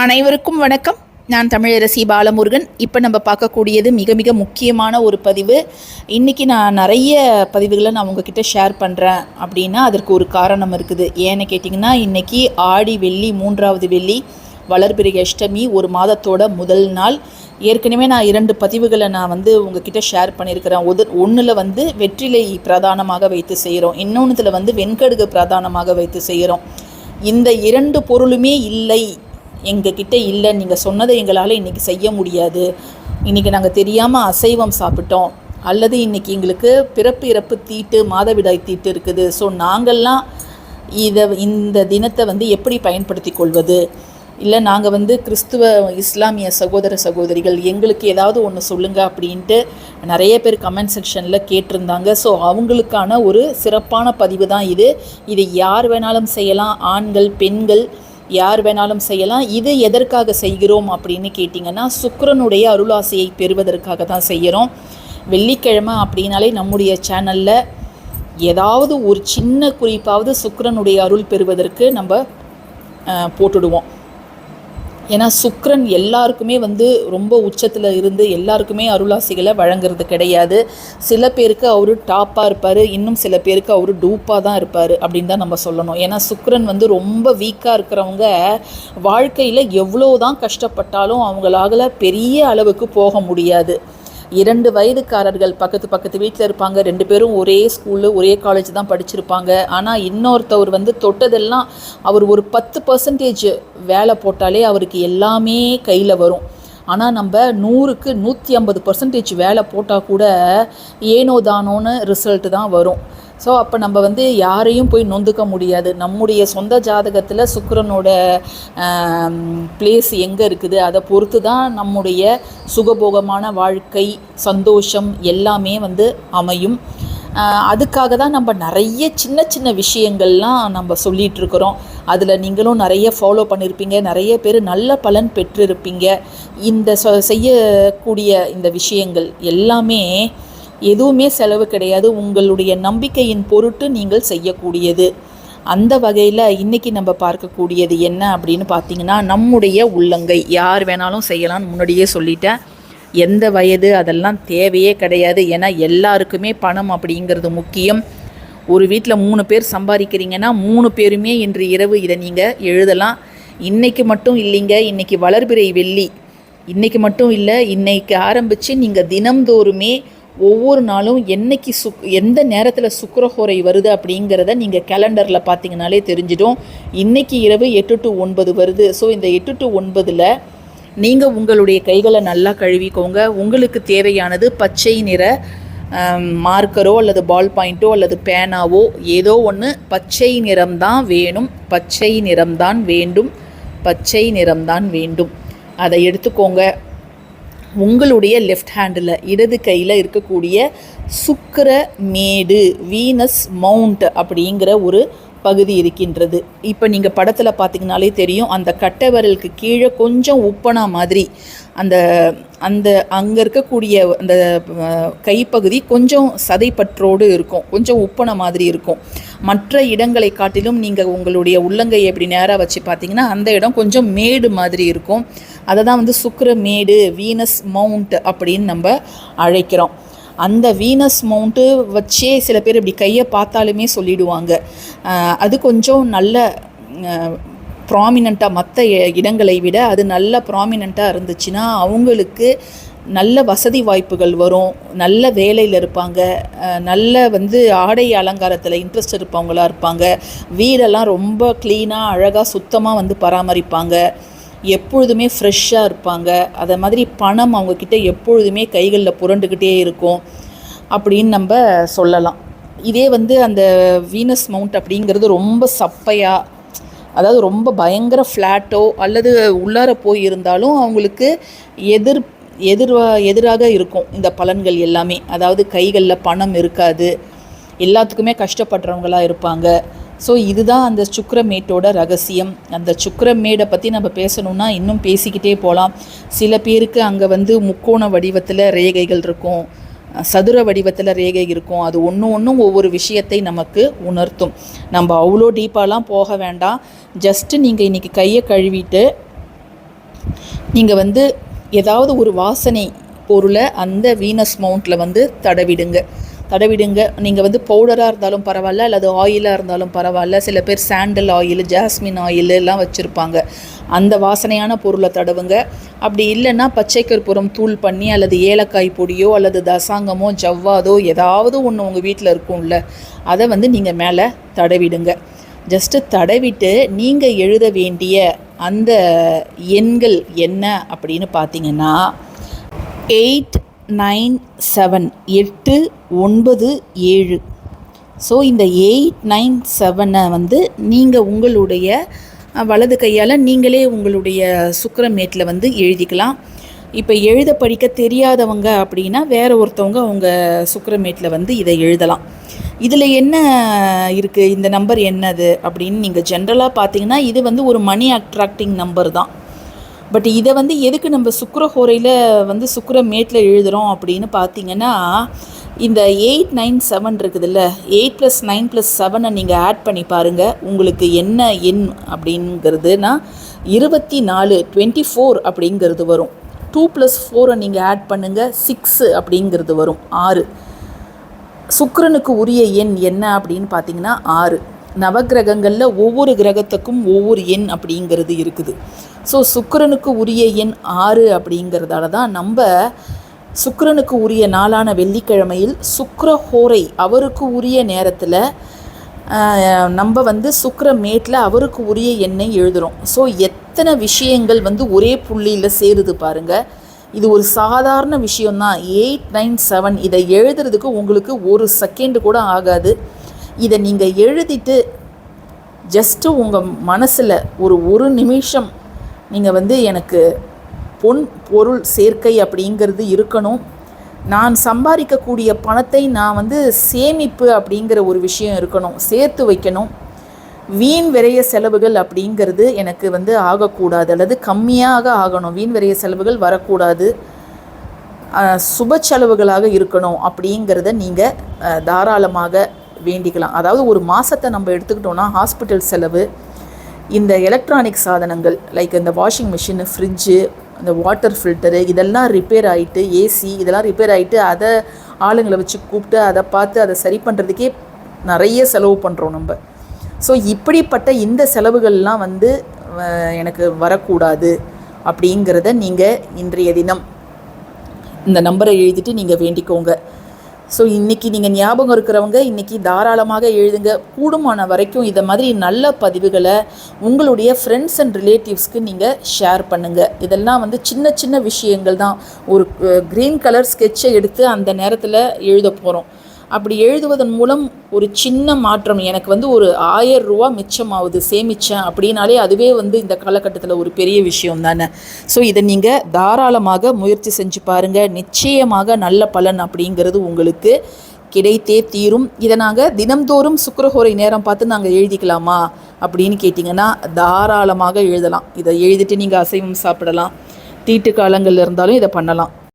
அனைவருக்கும் வணக்கம். நான் தமிழரசி பாலமுருகன். இப்போ நம்ம பார்க்கக்கூடியது மிக மிக முக்கியமான ஒரு பதிவு. இன்றைக்கி நான் நிறைய பதிவுகளை நான் உங்ககிட்ட ஷேர் பண்ணுறேன் அப்படின்னா அதற்கு ஒரு காரணம் இருக்குது. ஏன்னு கேட்டிங்கன்னா இன்றைக்கி ஆடி வெள்ளி மூன்றாவது வெள்ளி வளர்பிறை அஷ்டமி ஒரு மாதத்தோட முதல் நாள். ஏற்கனவே நான் இரண்டு பதிவுகளை நான் வந்து உங்ககிட்ட ஷேர் பண்ணியிருக்கிறேன். ஒது ஒன்றில் வந்து வெற்றிலை பிரதானமாக வைத்து செய்கிறோம். இன்னொன்றுத்தில் வந்து வெண்கடுகு பிரதானமாக வைத்து செய்கிறோம். இந்த இரண்டு பொருளுமே இல்லை. எங்ககிட்ட இல்லை. நீங்கள் சொன்னதை எங்களால் இன்றைக்கி செய்ய முடியாது. இன்றைக்கி நாங்கள் தெரியாமல் அசைவம் சாப்பிட்டோம். அல்லது இன்றைக்கி எங்களுக்கு பிறப்பு இறப்பு தீட்டு மாதவிடாய் தீட்டு இருக்குது. ஸோ நாங்கள்லாம் இதை இந்த தினத்தை வந்து எப்படி பயன்படுத்தி கொள்வது? இல்லை நாங்கள் வந்து கிறிஸ்துவ இஸ்லாமிய சகோதர சகோதரிகள் எங்களுக்கு ஏதாவது ஒன்று சொல்லுங்கள் அப்படின்ட்டு நிறைய பேர் கமெண்ட் செக்ஷனில் கேட்டிருந்தாங்க. ஸோ அவங்களுக்கான ஒரு சிறப்பான பதிவு தான் இது. இதை யார் வேணாலும் செய்யலாம். ஆண்கள் பெண்கள் யார் வேணாலும் செய்யலாம். இது எதற்காக செய்கிறோம் அப்படின்னு கேட்டிங்கன்னா சுக்கிரனுடைய அருளாசையை பெறுவதற்காக தான் செய்கிறோம். வெள்ளிக்கிழமை அப்படின்னாலே நம்முடைய சேனலில் ஏதாவது ஒரு சின்ன குறிப்பாவது சுக்கிரனுடைய அருள் பெறுவதற்கு நம்ம போட்டுடுவோம். ஏன்னா சுக்ரன் எல்லாருக்குமே வந்து ரொம்ப உச்சத்தில் இருந்து எல்லாருக்குமே அருளாசிகளை வழங்குறது கிடையாது. சில பேருக்கு அவர் டாப்பாக இருப்பார் இன்னும் சில பேருக்கு அவர் டூப்பாக தான் இருப்பார் அப்படின்னு தான் நம்ம சொல்லணும். ஏன்னா சுக்ரன் வந்து ரொம்ப வீக்காக இருக்கிறவங்க வாழ்க்கையில் எவ்வளோ தான் கஷ்டப்பட்டாலும் அவங்களால பெரிய அளவுக்கு போக முடியாது. இரண்டு வயதுக்காரர்கள் பக்கத்து பக்கத்து வீட்டில் இருப்பாங்க. ரெண்டு பேரும் ஒரே ஸ்கூலு ஒரே காலேஜ் தான் படிச்சிருப்பாங்க. ஆனால் இன்னொருத்தவர் வந்து தொட்டதெல்லாம் அவர் ஒரு பத்து பர்சன்டேஜ் வேலை போட்டாலே அவருக்கு எல்லாமே கையில் வரும். ஆனால் நம்ம நூறுக்கு நூற்றி ஐம்பது பர்சன்டேஜ் வேலை போட்டால் கூட ஏனோ தானோன்னு ரிசல்ட்டு தான் வரும். ஸோ அப்போ நம்ம வந்து யாரையும் போய் நொந்துக்க முடியாது. நம்முடைய சொந்த ஜாதகத்தில் சுக்கரனோட பிளேஸ் எங்கே இருக்குது? அதை பொறுத்து தான் நம்முடைய சுகபோகமான வாழ்க்கை சந்தோஷம் எல்லாமே வந்து அமையும். அதுக்காக தான் நம்ம நிறைய சின்ன சின்ன விஷயங்கள்லாம் நம்ம சொல்லிகிட்டு இருக்கிறோம் அதில் நீங்களும் நிறைய ஃபாலோ பண்ணியிருப்பீங்க நிறைய பேர் நல்ல பலன் பெற்றிருப்பீங்க. இந்த செய்யக்கூடிய இந்த விஷயங்கள் எல்லாமே எதுவுமே செலவு கிடையாது. உங்களுடைய நம்பிக்கையின் பொருட்டு நீங்கள் செய்யக்கூடியது. அந்த வகையில் இன்றைக்கி நம்ம பார்க்கக்கூடியது என்ன அப்படின்னு பார்த்தீங்கன்னா நம்முடைய உள்ளங்கை. யார் வேணாலும் செய்யலாம்னு முன்னாடியே சொல்லிட்டேன். எந்த வயது அதெல்லாம் தேவையே கிடையாது. ஏன்னா எல்லாருக்குமே பணம் அப்படிங்கிறது முக்கியம். ஒரு வீட்டில் மூணு பேர் சம்பாதிக்கிறீங்கன்னா மூணு பேருமே இன்று இரவு இதை நீங்கள் எழுதலாம். இன்றைக்கு மட்டும் இல்லைங்க இன்றைக்கி வளர்பிறை வெள்ளி. இன்றைக்கு மட்டும் இல்லை இன்றைக்கி ஆரம்பித்து நீங்கள் தினம்தோறுமே ஒவ்வொரு நாளும் என்னைக்கு சுக் எந்த நேரத்தில் சுக்கரஹோரை வருது அப்படிங்கிறத நீங்கள் கேலண்டரில் பார்த்தீங்கனாலே தெரிஞ்சிடும். இன்றைக்கி இரவு எட்டு டு ஒன்பது வருது. ஸோ இந்த எட்டு டு ஒன்பதில் நீங்கள் உங்களுடைய கைகளை நல்லா கழுவிக்கோங்க. உங்களுக்கு தேவையானது பச்சை நிற மார்க்கரோ அல்லது பால் பாயிண்ட்டோ அல்லது பேனாவோ ஏதோ ஒன்று பச்சை நிறம்தான் வேணும். பச்சை நிறம்தான் வேண்டும். பச்சை நிறம்தான் வேண்டும். அதை எடுத்துக்கோங்க. உங்களுடைய லெஃப்ட் ஹேண்டில் இடது கையில் இருக்கக்கூடிய சுக்கிர மேடு வீனஸ் மவுண்ட் அப்படிங்கிற ஒரு பகுதி இருக்கின்றது. இப்போ நீங்கள் படத்தில் பார்த்தீங்கனாலே தெரியும் அந்த கட்டவரலுக்கு கீழே கொஞ்சம் உப்பனா மாதிரி அந்த அந்த அங்கே இருக்கக்கூடிய அந்த கைப்பகுதி கொஞ்சம் சதைப்பற்றோடு இருக்கும் கொஞ்சம் உப்பன மாதிரி இருக்கும். மற்ற இடங்களை காட்டிலும் நீங்கள் உங்களுடைய உள்ளங்கையை எப்படி நேராக வச்சு பார்த்தீங்கன்னா அந்த இடம் கொஞ்சம் மேடு மாதிரி இருக்கும். அதை தான் வந்து சுக்கரமேடு வீனஸ் மவுண்ட் அப்படின்னு நம்ம அழைக்கிறோம். அந்த வீனஸ் மவுண்ட்டு வச்சே சில பேர் இப்படி கையை பார்த்தாலுமே சொல்லிடுவாங்க. அது கொஞ்சம் நல்ல ப்ராமினண்ட்டாக மற்ற இடங்களை விட அது நல்ல ப்ராமினண்ட்டாக இருந்துச்சுன்னா அவங்களுக்கு நல்ல வசதி வாய்ப்புகள் வரும். நல்ல வேலையில் இருப்பாங்க. நல்ல வந்து ஆடை அலங்காரத்தில் இன்ட்ரெஸ்ட் இருப்பவங்களா இருப்பாங்க. வீடெல்லாம் ரொம்ப க்ளீனாக அழகாக சுத்தமாக வந்து பராமரிப்பாங்க. எப்பொழுதுமே ஃப்ரெஷ்ஷாக இருப்பாங்க. அதை மாதிரி பணம் அவங்கக்கிட்ட எப்பொழுதுமே கைகளில் புரண்டுக்கிட்டே இருக்கும் அப்படின்னு நம்ம சொல்லலாம். இதே வந்து அந்த வீனஸ் மவுண்ட் அப்படிங்கிறது ரொம்ப சப்பையாக அதாவது ரொம்ப பயங்கர ஃப்ளாட்டோ அல்லது உள்ளார போய் இருந்தாலும் அவங்களுக்கு எதிர் எதிர்வா எதிராக இருக்கும் இந்த பலன்கள் எல்லாமே. அதாவது கைகளில் பணம் இருக்காது. எல்லாத்துக்குமே கஷ்டப்படுறவங்களாக இருப்பாங்க. ஸோ இதுதான் அந்த சுக்கரமேட்டோட ரகசியம். அந்த சுக்கரமேடை பற்றி நம்ம பேசணும்னா இன்னும் பேசிக்கிட்டே போகலாம் சில பேருக்கு அங்கே வந்து முக்கோண வடிவத்தில் ரேகைகள் இருக்கும். சதுர வடிவத்தில் ரேகை இருக்கும். அது ஒன்று ஒன்றும் ஒவ்வொரு விஷயத்தை நமக்கு உணர்த்தும். நம்ம அவ்வளோ டீப்பாலாம் போக வேண்டாம். ஜஸ்ட்டு நீங்கள் இன்றைக்கி கையை கழுவிட்டு நீங்கள் வந்து ஏதாவது ஒரு வாசனை பொருளை அந்த வீனஸ் மவுண்ட்டில் வந்து தடவிடுங்க. தடவிடுங்க. நீங்கள் வந்து பவுடராக இருந்தாலும் பரவாயில்ல அல்லது ஆயிலாக இருந்தாலும் பரவாயில்ல. சில பேர் சாண்டல் ஆயில் ஜாஸ்மின் ஆயில் எல்லாம் வச்சுருப்பாங்க. அந்த வாசனையான பொருளை தடவுங்க. அப்படி இல்லைன்னா பச்சை கற்பூரம் தூள் பண்ணி அல்லது ஏலக்காய் பொடியோ அல்லது தசாங்கமோ ஜவ்வாதோ ஏதாவது ஒன்று உங்கள் வீட்டில் இருக்கும்ல அதை வந்து நீங்கள் மேலே தடவிடுங்க. ஜஸ்ட்டு தடவிட்டு நீங்கள் எழுத வேண்டிய அந்த எண்கள் என்ன அப்படின்னு பார்த்தீங்கன்னா எயிட் நைன் செவன் எட்டு ஒன்பது ஏழு. ஸோ இந்த எயிட் நைன் செவனை வந்து நீங்கள் உங்களுடைய வலது கையால் நீங்களே உங்களுடைய சுக்கரமேட்டில் வந்து எழுதிக்கலாம். இப்போ எழுத படிக்க தெரியாதவங்க அப்படின்னா வேற ஒருத்தவங்க அவங்க சுக்கரமேட்டில் வந்து இதை எழுதலாம். இதில் என்ன இருக்குது இந்த நம்பர் என்னது? அப்படின்னு நீங்கள் ஜென்ரலாக பார்த்தீங்கன்னா இது வந்து ஒரு மணி அட்ராக்டிங் நம்பர் தான். பட் இதை வந்து எதுக்கு நம்ம சுக்கரஹோரையில் வந்து சுக்கிரமேட்டில் எழுதுகிறோம் அப்படின்னு பார்த்தீங்கன்னா இந்த எயிட் நைன் செவன் இருக்குதுல்ல எயிட் ப்ளஸ் நைன் ப்ளஸ் செவனை நீங்கள் ஆட் பண்ணி பாருங்கள் உங்களுக்கு என்ன எண் அப்படிங்கிறதுனா இருபத்தி நாலு டுவெண்ட்டி ஃபோர் அப்படிங்கிறது வரும். டூ ப்ளஸ் ஃபோரை நீங்கள் ஆட் பண்ணுங்கள் சிக்ஸு அப்படிங்கிறது வரும் ஆறு. சுக்கரனுக்கு உரிய எண் என்ன அப்படின்னு பார்த்தீங்கன்னா ஆறு. நவக்கிரகங்களில் ஒவ்வொரு கிரகத்துக்கும் ஒவ்வொரு எண் அப்படிங்கிறது இருக்குது. ஸோ சுக்கரனுக்கு உரிய எண் ஆறு அப்படிங்கிறதால தான் நம்ம சுக்கரனுக்கு உரிய நாளான வெள்ளிக்கிழமையில் சுக்கரஹோரை அவருக்கு உரிய நேரத்தில் நம்ம வந்து சுக்கிரமேட்டில் அவருக்கு உரிய எண்ணை எழுதுகிறோம் ஸோ எத்தனை விஷயங்கள் வந்து ஒரே புள்ளியில் சேருது பாருங்கள் இது ஒரு சாதாரண விஷயம்தான். எயிட் நைன் செவன் இதை எழுதுறதுக்கு உங்களுக்கு ஒரு செகண்டு கூட ஆகாது. இதை நீங்கள் எழுதிட்டு ஜஸ்ட்டு உங்கள் மனசில் ஒரு ஒரு நிமிஷம் நீங்கள் வந்து எனக்கு பொன் பொருள் சேர்க்கை அப்படிங்கிறது இருக்கணும். நான் சம்பாதிக்கக்கூடிய பணத்தை நான் வந்து சேமிப்பு அப்படிங்கிற ஒரு விஷயம் இருக்கணும். சேர்த்து வைக்கணும். வீண் விரைய செலவுகள் அப்படிங்கிறது எனக்கு வந்து ஆகக்கூடாது. அல்லது கம்மியாக ஆகணும். வீண் விரைய செலவுகள் வரக்கூடாது. சுப செலவுகளாக இருக்கணும் அப்படிங்கிறத நீங்கள் தாராளமாக வேண்டிக்கலாம். அதாவது ஒரு மாதத்தை நம்ம எடுத்துக்கிட்டோன்னா ஹாஸ்பிட்டல் செலவு இந்த எலக்ட்ரானிக் சாதனங்கள் லைக் இந்த வாஷிங் மிஷின் ஃப்ரிட்ஜு இந்த வாட்டர் ஃபில்டரு இதெல்லாம் ரிப்பேர் ஆகிட்டு ஏசி இதெல்லாம் ரிப்பேர் ஆகிட்டு அதை ஆளுங்களை வச்சு கூப்பிட்டு அதை பார்த்து அதை சரி பண்ணுறதுக்கே நிறைய செலவு பண்ணுறோம் நம்ம. ஸோ இப்படிப்பட்ட இந்த செலவுகள்லாம் வந்து எனக்கு வரக்கூடாது அப்படிங்கிறத நீங்கள் இன்றைய தினம் இந்த நம்பரை எழுதிட்டு நீங்கள் வேண்டிக்கோங்க. ஸோ இன்றைக்கி நீங்கள் ஞாபகம் இருக்கிறவங்க இன்றைக்கி தாராளமாக எழுதுங்க. கூடுமான வரைக்கும் இதை மாதிரி நல்ல பதிவுகளை உங்களுடைய ஃப்ரெண்ட்ஸ் அண்ட் ரிலேட்டிவ்ஸ்க்கு நீங்கள் ஷேர் பண்ணுங்கள் இதெல்லாம் வந்து சின்ன சின்ன விஷயங்கள் தான். ஒரு க்ரீன் கலர் ஸ்கெட்சை எடுத்து அந்த நேரத்தில் எழுத போகிறோம் அப்படி எழுதுவதன் மூலம் ஒரு சின்ன மாற்றம் எனக்கு வந்து ஒரு ஆயிரம் ரூபா மிச்சமாகுது சேமித்தேன் அப்படின்னாலே அதுவே வந்து இந்த காலகட்டத்தில் ஒரு பெரிய விஷயம் தானே. ஸோ இதை நீங்கள் தாராளமாக முயற்சி செஞ்சு பாருங்கள் நிச்சயமாக நல்ல பலன் அப்படிங்கிறது உங்களுக்கு கிடைத்தே தீரும். இதை நாங்கள் தினம்தோறும் சுக்கரஹோரை நேரம் பார்த்து நாங்கள் எழுதிக்கலாமா அப்படின்னு கேட்டிங்கன்னா தாராளமாக எழுதலாம். இதை எழுதிட்டு நீங்கள் அசைவம் சாப்பிடலாம். தீட்டு காலங்கள் இருந்தாலும் இதை பண்ணலாம்.